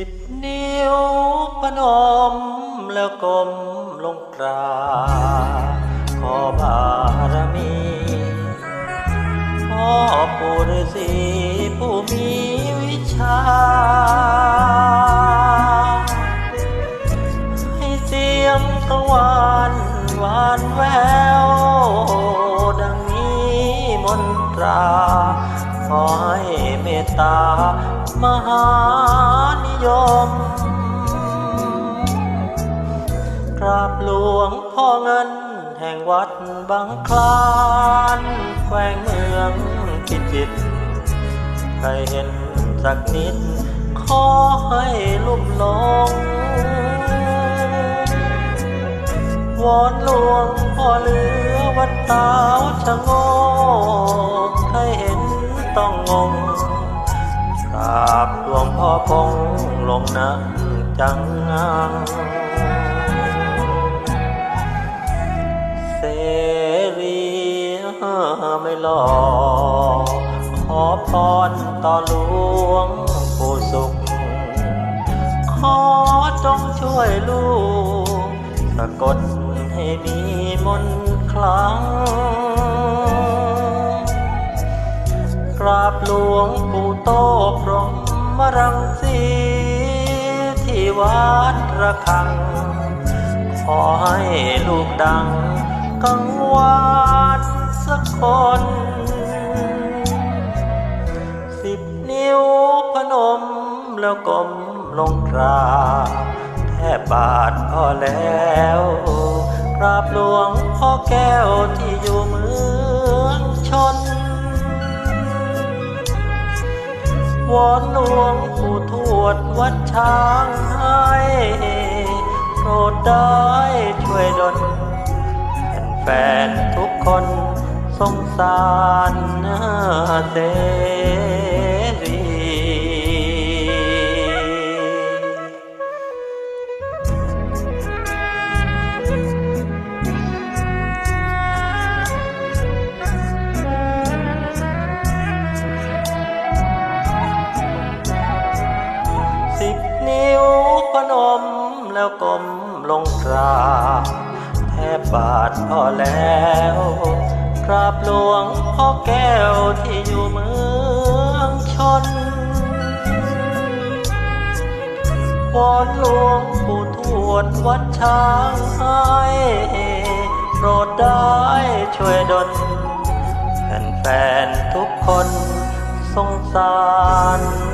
สิบนิ้วพนมแล้วก้มลงกราบขอบารมีพ่อปู่ฤาษีผู้มีวิชา ให้เสียงตะวันหวานแวว ดังนี้มนตราขอให้เมตตา มหานิยม กราบหลวงพ่อเงิน แห่งวัดบางคลานแขวงเมืองพิจิตรใครเห็นสักนิด ขอให้ลุ่มหลง วอนหลวงพ่อเหลือวัดตาวชะโงกใครเห็นต้องงง กราบหลวงพ่อคงลงนั่งจังงังเสรีไม่หลอกขอพรต่อหลวงปู่สุข ขอจงช่วยลูกสะกดให้มีมนคลัง รังสีที่วัดระฆัง ขอให้ลูกดัง กังวานสักคน สิบนิ้วพนมแล้วก้มลงกราบแทบบาทพอแล้วกราบหลวงพ่อแก้วที่อยู่มือ วอนหลวงปู่ทวดวัดช้างให้โปรดได้ช่วยดลแฟนทุกคนสงสารเส พนมแล้วก้มลงกราบแทบบาทพ่อแล้วกราบหลวงพ่อแก้วที่อยู่เมืองชนวอนหลวงปู่ทวดวัดช้างให้โปรดได้ช่วยดลแฟนๆทุกคนสงสาร